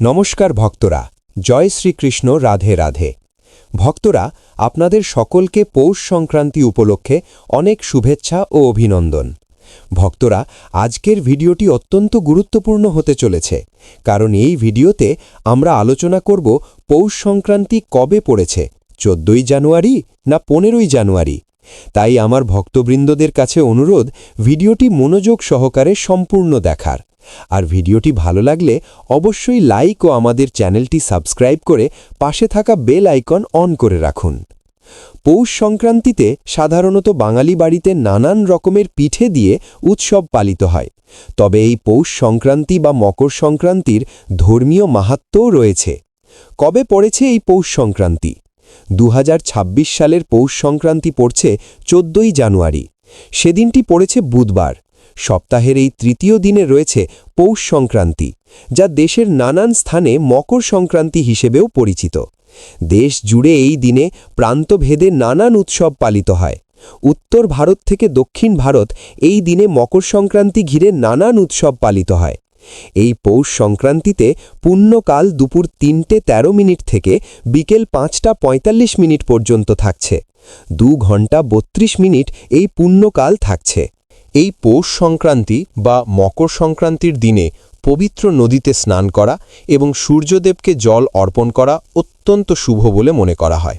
নমস্কার ভক্তরা, জয় শ্রীকৃষ্ণ, রাধে রাধে। ভক্তরা, আপনাদের সকলকে পৌষ সংক্রান্তি উপলক্ষে অনেক শুভেচ্ছা ও অভিনন্দন। ভক্তরা, আজকের ভিডিওটি অত্যন্ত গুরুত্বপূর্ণ হতে চলেছে, কারণ এই ভিডিওতে আমরা আলোচনা করব পৌষ সংক্রান্তি কবে পড়েছে, চোদ্দই জানুয়ারি না পনেরোই জানুয়ারি। তাই আমার ভক্তবৃন্দদের কাছে অনুরোধ, ভিডিওটি মনোযোগ সহকারে সম্পূর্ণ দেখার। আর ভিডিওটি ভালো লাগলে অবশ্যই লাইক ও আমাদের চ্যানেলটি সাবস্ক্রাইব করে পাশে থাকা বেল আইকন অন করে রাখুন। পৌষ সংক্রান্তিতে সাধারণত বাঙালি বাড়িতে নানান রকমের পিঠে দিয়ে উৎসব পালিত হয়। তবে এই পৌষ সংক্রান্তি বা মকর সংক্রান্তির ধর্মীয় মাহাত্ম্যও রয়েছে। কবে পড়েছে এই পৌষ সংক্রান্তি? দুহাজার ছাব্বিশ সালের পৌষ সংক্রান্তি পড়ছে চোদ্দই জানুয়ারি। সেদিনটি পড়েছে বুধবার। সপ্তাহের এই তৃতীয় দিনে রয়েছে পৌষ সংক্রান্তি, যা দেশের নানান স্থানে মকর সংক্রান্তি হিসেবেও পরিচিত। দেশ জুড়ে এই দিনে প্রান্তভেদে নানান উৎসব পালিত হয়। উত্তর ভারত থেকে দক্ষিণ ভারত এই দিনে মকর সংক্রান্তি ঘিরে নানান উৎসব পালিত হয়। এই পৌষ সংক্রান্তিতে পুণ্যকাল দুপুর তিনটে ১৩ মিনিট থেকে বিকেল পাঁচটা ৪৫ মিনিট পর্যন্ত থাকছে। দু ঘণ্টা ৩২ মিনিট এই পুণ্যকাল থাকছে। এই পৌষ সংক্রান্তি বা মকর সংক্রান্তির দিনে পবিত্র নদীতে স্নান করা এবং সূর্যদেবকে জল অর্পণ করা অত্যন্ত শুভ বলে মনে করা হয়।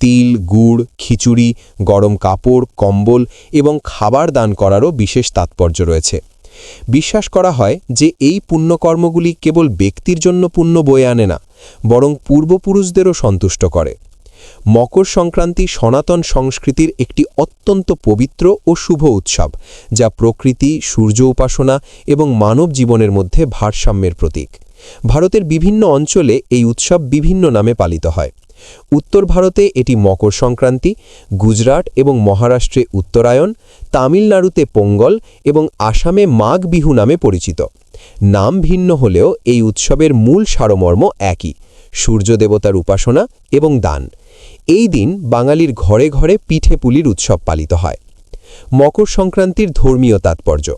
তিল, গুড়, খিচুড়ি, গরম কাপড়, কম্বল এবং খাবার দান করারও বিশেষ তাৎপর্য রয়েছে। বিশ্বাস করা হয় যে এই পুণ্যকর্মগুলি কেবল ব্যক্তির জন্য পুণ্য বয়ে আনে না, বরং পূর্বপুরুষদেরও সন্তুষ্ট করে। মকর সংক্রান্তি সনাতন সংস্কৃতির একটি অত্যন্ত পবিত্র ও শুভ উৎসব, যা প্রকৃতি, সূর্য উপাসনা এবং মানব জীবনের মধ্যে ভারসাম্যের প্রতীক। ভারতের বিভিন্ন অঞ্চলে এই উৎসব বিভিন্ন নামে পালিত হয়। উত্তর ভারতে এটি মকর সংক্রান্তি, গুজরাট এবং মহারাষ্ট্রে উত্তরায়ণ, তামিলনাড়ুতে পোঙ্গল এবং আসামে মাঘ বিহু নামে পরিচিত। নাম ভিন্ন হলেও এই উৎসবের মূল সারমর্ম একই। সূর্য দেবতার উপাসনা এবং দান। এই দিন বাঙালির ঘরে ঘরে পিঠে পুলির উৎসব পালিত হয়। মকর সংক্রান্তির ধর্মীয় তাৎপর্য।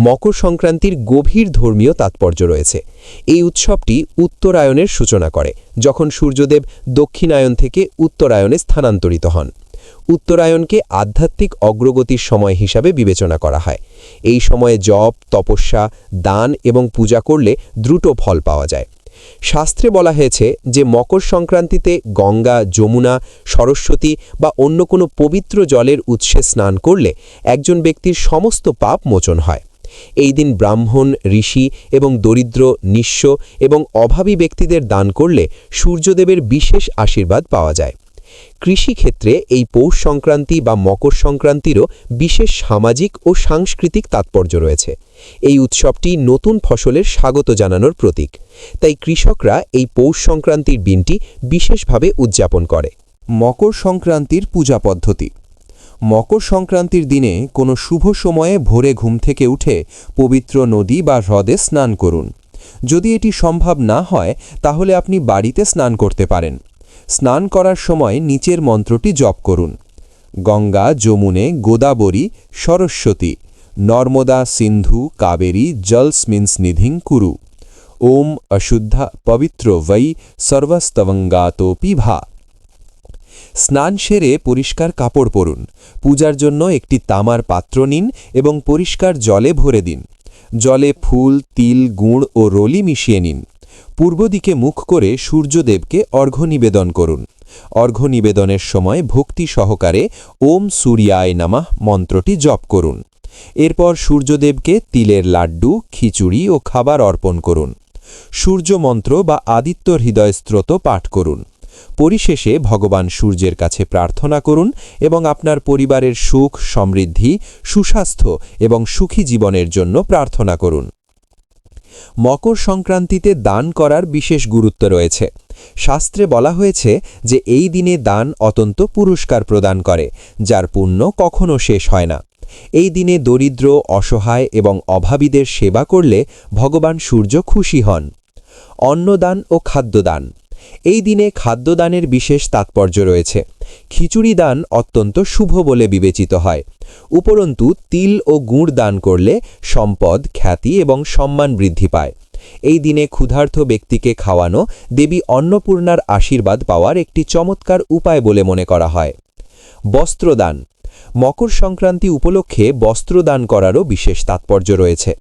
মকর সংক্রান্তির গভীর ধর্মীয় তাৎপর্য রয়েছে। এই উৎসবটি উত্তরায়ণের সূচনা করে, যখন সূর্যদেব দক্ষিণায়ন থেকে উত্তরায়ণে স্থানান্তরিত হন। উত্তরায়ণকে আধ্যাত্মিক অগ্রগতির সময় হিসাবে বিবেচনা করা হয়। এই সময়ে জপ, তপস্যা, দান এবং পূজা করলে দ্রুত ফল পাওয়া যায়। শাস্ত্রে বলা হয়েছে যে মকর সংক্রান্তিতে গঙ্গা, যমুনা, সরস্বতী বা অন্য কোনো পবিত্র জলের উৎসে স্নান করলে একজন ব্যক্তির সমস্ত পাপ মোচন হয়। এই দিন ব্রাহ্মণ, ঋষি এবং দরিদ্র, নিঃস্ব এবং অভাবী ব্যক্তিদের দান করলে সূর্যদেবের বিশেষ আশীর্বাদ পাওয়া যায়। কৃষিক্ষেত্রে এই পৌষ সংক্রান্তি বা মকর সংক্রান্তিরও বিশেষ সামাজিক ও সাংস্কৃতিক তাৎপর্য রয়েছে। এই উৎসবটি নতুন ফসলের স্বাগত জানানোর প্রতীক। তাই কৃষকরা এই পৌষ সংক্রান্তির দিনটি বিশেষভাবে উদযাপন করে। মকর সংক্রান্তির পূজা পদ্ধতি। মকর সংক্রান্তির দিনে কোনো শুভ সময়ে ভোরে ঘুম থেকে উঠে পবিত্র নদী বা হ্রদে স্নান করুন। যদি এটি সম্ভব না হয়, তাহলে আপনি বাড়িতে স্নান করতে পারেন। স্নান করার সময় নিচের মন্ত্রটি জপ করুন। গঙ্গা, যমুনে, গোদাবরী, সরস্বতী, নর্মদা, সিন্ধু, কাবেরী জলস্মিন্স নিধিং কুরু। ওম অশুদ্ধা পবিত্র বৈ সর্বস্তবঙ্গাতোপি ভা। স্নান সেরে পরিষ্কার কাপড় পরুন। পূজার জন্য একটি তামার পাত্র নিন এবং পরিষ্কার জলে ভরে দিন। জলে ফুল, তিল, গুড় ও রলি মিশিয়ে নিন। পূর্ব দিকে মুখ করে সূর্যদেবকে অর্ঘ্য নিবেদন করুন। অর্ঘ্য নিবেদনের সময় ভক্তি সহকারে ওম সূর্যায় নামাহ মন্ত্রটি জপ করুন। এরপর সূর্যদেবকে তিলের লাড্ডু, খিচুড়ি ও খাবার অর্পণ করুন। সূর্য মন্ত্র বা আদিত্য হৃদয় স্ত্রোত পাঠ করুন। পরিশেষে ভগবান সূর্যের কাছে প্রার্থনা করুন এবং আপনার পরিবারের সুখ, সমৃদ্ধি, সুস্বাস্থ্য এবং সুখী জীবনের জন্য প্রার্থনা করুন। মকর সংক্রান্তিতে দান করার বিশেষ গুরুত্ব রয়েছে। শাস্ত্রে বলা হয়েছে যে এই দিনে দান অত্যন্ত পুরস্কার প্রদান করে, যার পুণ্য কখনো শেষ হয় না। এই দিনে দরিদ্র, অসহায় এবং অভাবীদের সেবা করলে ভগবান সূর্য খুশি হন। অন্নদান ও খাদ্যদান। এই দিনে খাদ্যদানের বিশেষ তাৎপর্য রয়েছে। খিচুড়ি দান অত্যন্ত শুভ বলে বিবেচিত হয়। উপরন্তু, তিল ও গুড় দান করলে সম্পদ, খ্যাতি এবং সম্মান বৃদ্ধি পায়। এই দিনে ক্ষুধার্ত ব্যক্তিকে খাওয়ানো দেবী অন্নপূর্ণার আশীর্বাদ পাওয়ার একটি চমৎকার উপায় বলে মনে করা হয়। বস্ত্রদান মকর সংক্রান্তি উপলক্ষে বস্ত্রদান করারও বিশেষ তাৎপর্য রয়েছে।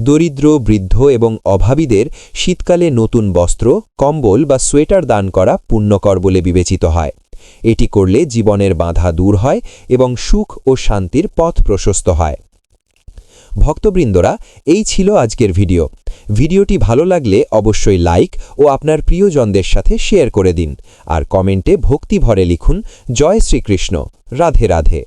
দরিদ্র, বৃদ্ধ এবং অভাবীদের শীতকালে নতুন বস্ত্র, কম্বল বা সোয়েটার দান করা পুণ্যকর বলে বিবেচিত হয়। এটি করলে জীবনের বাধা দূর হয় এবং সুখ ও শান্তির পথ প্রশস্ত হয়। ভক্তবৃন্দরা, এই ছিল আজকের ভিডিও। ভিডিওটি ভালো লাগলে অবশ্যই লাইক ও আপনার প্রিয়জনদের সাথে শেয়ার করে দিন। আর কমেন্টে ভক্তি ভরে লিখুন, জয় শ্রীকৃষ্ণ, রাধে রাধে।